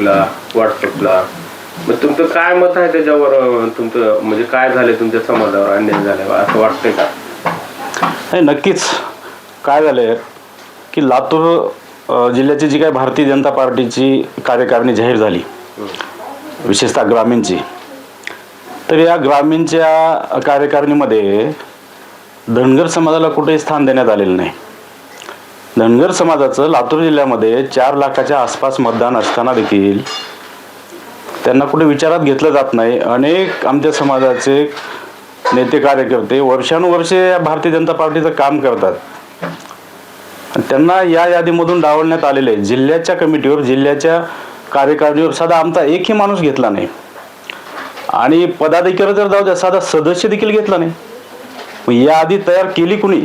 फेसबुकला व्हॉट्सअपला मग तुमचं काय मत आहे त्याच्यावर? तुमचं म्हणजे काय झालं तुमच्या समाजावर? अन्याय झाला असं वाटतंय का? नाही नक्कीच. काय झालं की लातूर जिल्ह्याची जी काय भारतीय जनता पार्टीची कार्यकारिणी जाहीर झाली विशेषतः ग्रामीणची तर या ग्रामीणच्या कार्यकारिणीमध्ये धनगर समाजाला कुठेही स्थान देण्यात आलेलं नाही. धनगर समाजाचं लातूर जिल्ह्यामध्ये चार लाखाच्या आसपास मतदान असताना देखील त्यांना कुठे विचारात घेतलं जात नाही. अनेक आमच्या समाजाचे नेते कार्यकर्ते वर्षानुवर्षे या भारतीय जनता पार्टीचं काम करतात. आणि त्यांना या यादीमधून डावलण्यात आलेले आहे. जिल्ह्याच्या कमिटीवर जिल्ह्याच्या कार्यकारिणीवर साधा आमचा एकही माणूस घेतला नाही. आणि पदाधिकारी जर जाऊ द्या साधा सदस्य देखील घेतला नाही. मग यादी तयार केली कुणी?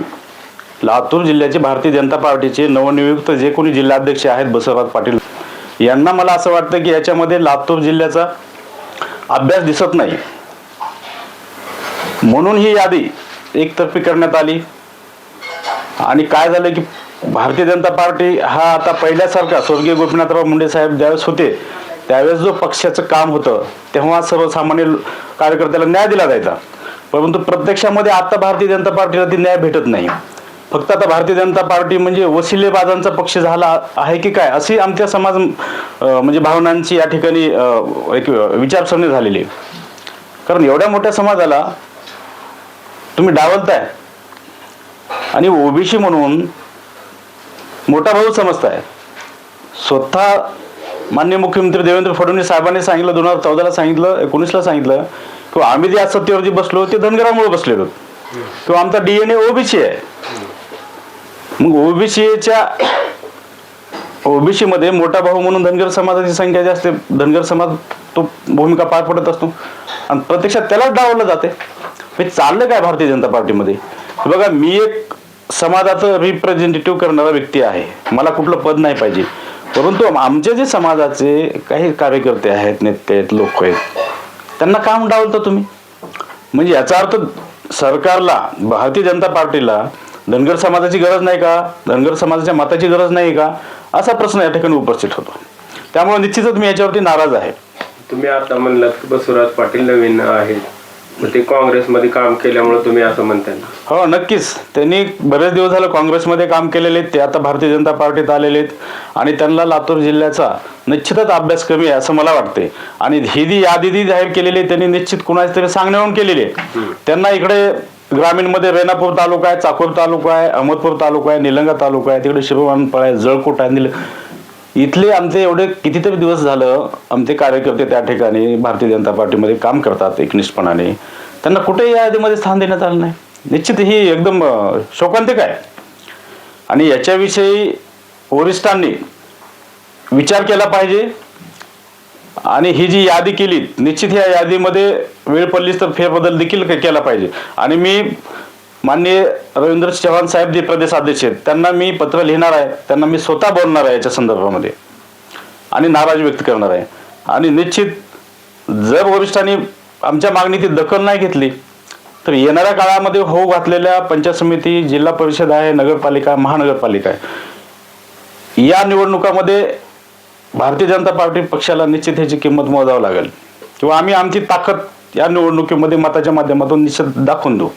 लातूर जिल्ह्याचे भारतीय जनता पार्टीचे नवनियुक्त जे कोणी जिल्हाध्यक्ष आहेत बसवराज पाटील यांना मला असं वाटतं की याच्यामध्ये लातूर जिल्ह्याचा अभ्यास दिसत नाही. म्हणून ही यादी एकतर्फी करण्यात आली. आणि काय झालं की भारतीय जनता पार्टी हा आता पहिल्यासारखा स्वर्गीय गोपीनाथराव मुंडे साहेब ज्यावेळेस होते त्यावेळेस जो पक्षाचं काम होतं तेव्हा सर्वसामान्य कार्यकर्त्याला न्याय दिला जायचा. परंतु प्रत्यक्षामध्ये आता भारतीय जनता पार्टीला ती न्याय भेटत नाही. फक्त आता भारतीय जनता पार्टी म्हणजे वसिलेबाजांचा पक्ष झाला आहे की काय अशी आमच्या समाज म्हणजे भावनांची या ठिकाणी एक विचारसरणी झालेली आहे. कारण एवढ्या मोठ्या समाजाला तुम्ही डावलताय. आणि ओबीसी म्हणून मोठा भाऊ समजताय. स्वतः मान्य मुख्यमंत्री देवेंद्र फडणवीस साहेबांनी सांगितलं दोन हजार चौदाला सांगितलं एकोणीसला सांगितलं किंवा आम्ही जे आज सत्तेवरती बसलो ते धनगरामुळे बसलेलो. किंवा आमचा डीएनए ओबीसी आहे. मग ओबीसीच्या ओबीसी मध्ये मोठा भाऊ म्हणून धनगर समाजाची संख्या जास्त धनगर समाज तो भूमिका पार पडत असतो. आणि प्रत्यक्षात त्यालाच डावलं जाते. हे चाललं काय भारतीय जनता पार्टीमध्ये? बघा मी एक समाजाचं रिप्रेझेंटेटिव्ह करणारा व्यक्ती आहे. मला कुठलं पद नाही पाहिजे. परंतु आमचे जे समाजाचे काही कार्यकर्ते आहेत नेते आहेत लोक आहेत त्यांना काम डावलता तुम्ही. म्हणजे याचा अर्थ सरकारला भारतीय जनता पार्टीला धनगर समाजाची गरज नाही का? धनगर समाजाच्या मताची गरज नाही का? असा प्रश्न या ठिकाणी उपस्थित होतो. त्यामुळे निश्चितच मी याच्यावरती नाराज आहे. तुम्ही आता म्हणलात की बसवराज पाटील नवीन आहेत. ते काँग्रेसमध्ये काम केल्यामुळे तुम्ही असं म्हणताय हो नक्कीच. त्यांनी बरेच दिवस झालं काँग्रेसमध्ये काम केलेले आहेत. ते आता भारतीय जनता पार्टीत आलेले आहेत. आणि त्यांना लातूर जिल्ह्याचा निश्चितच अभ्यास कमी आहे असं मला वाटते. आणि ही जी यादी जी जाहीर केलेली आहे त्यांनी निश्चित कुणाच तरी सांगण्यावरून केलेली आहे. त्यांना इकडे ग्रामीणमध्ये रेणापूर तालुका आहे चाकूर तालुका आहे अहमदपूर तालुका आहे निलंगा तालुका आहे तिकडे शिरोवानपळ आहे जळकोट आहे निल इथले आमचे एवढे कितीतरी दिवस झालं आमचे कार्यकर्ते त्या ठिकाणी भारतीय जनता पार्टीमध्ये काम करतात एकनिष्ठपणाने. त्यांना कुठेही या यादीमध्ये स्थान देण्यात आलं नाही. निश्चित ही एकदम शोकांतिक आहे. आणि याच्याविषयी वरिष्ठांनी विचार केला पाहिजे. आणि ही जी यादी केली निश्चित या यादीमध्ये वेळ पडलीच तर फेरबदल देखील के- केला पाहिजे. आणि मी माननीय रवींद्र चव्हाण साहेब जे प्रदेश अध्यक्ष आहेत त्यांना मी पत्र लिहिणार आहे त्यांना मी स्वतः बोलणार आहे याच्या संदर्भामध्ये. आणि नाराज व्यक्त करणार आहे. आणि निश्चित जर वरिष्ठांनी आमच्या मागणीची दखल नाही घेतली तर येणाऱ्या काळामध्ये होऊ घातलेल्या पंचायत समिती जिल्हा परिषद आहे नगरपालिका महानगरपालिका आहे. या निवडणुकामध्ये भारतीय जनता पार्टी पक्षाला निश्चित ह्याची किंमत मोजावं लागेल. किंवा आम्ही आमची ताकद या निवडणुकीमध्ये मताच्या माध्यमातून निश्चित दाखवून देऊ.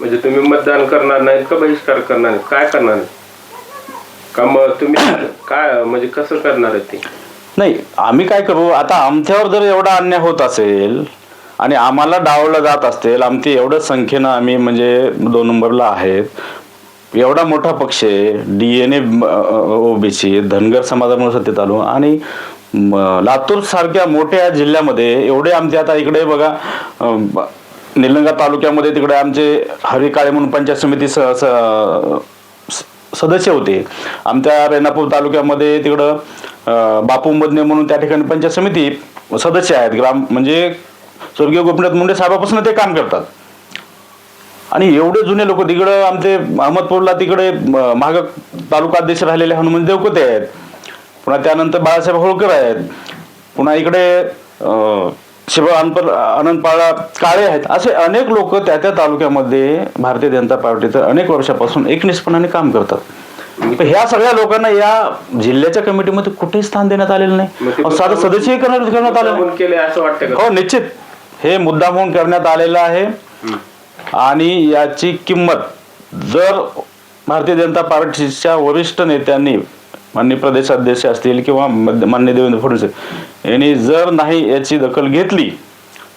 म्हणजे तुम्ही मतदान करणार नाहीत का बहिष्कार करणार नाहीत? काय करणार नाहीत? का मग तुम्ही काय म्हणजे कसं करणार आहे ते? नाही आम्ही काय करू? आता आमच्यावर जर एवढा अन्याय होत असेल आणि आम्हाला डावलं जात असतील आमची एवढं संख्येनं आम्ही म्हणजे दोन नंबरला आहेत एवढा मोठा पक्ष आहे D N A OBC Dhangar समाजामुळे सत्तेत आलो. आणि म, लातूर सारख्या मोठ्या जिल्ह्यामध्ये एवढे आमचे आता इकडे बघा निलंगा तालुक्यामध्ये तिकडे आमचे हरी काळे म्हणून पंचायत समिती स- स- स- सदस्य होते. आमच्या रेणापूर तालुक्यामध्ये तिकडं बापू मदने म्हणून त्या ठिकाणी पंचायत समिती सदस्य आहेत. ग्राम म्हणजे स्वर्गीय गोपीनाथ मुंडे साहेबापासून ते काम करतात. आणि एवढे जुने लोक तिकडं आमचे अहमदपूरला तिकडे म- माग तालुका अध्यक्ष राहिलेले हनुमान देवकोते आहेत. पुन्हा त्यानंतर बाळासाहेब होळकर आहेत. पुन्हा इकडे शिव अनपर आनंद पाळा काळे आहेत. असे अनेक लोक त्या त्या तालुक्यामध्ये भारतीय जनता पार्टीचं अनेक वर्षापासून एकनिष्ठपणाने काम करतात. ह्या सगळ्या लोकांना या जिल्ह्याच्या कमिटीमध्ये कुठेही स्थान देण्यात आलेलं नाही. साधं सदस्यही करण्यात का? हो निश्चित. हे मुद्दा म्हणून करण्यात आलेलं आहे. आणि याची किंमत जर भारतीय जनता पार्टीच्या वरिष्ठ नेत्यांनी माननीय प्रदेशाध्यक्ष असतील किंवा मध्य- माननीय देवेंद्र फडणवीस यांनी जर नाही याची दखल घेतली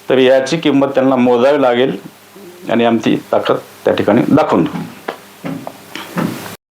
तर याची किंमत त्यांना मोजावी लागेल आणि आमची ताकद त्या ठिकाणी दाखवून देऊ.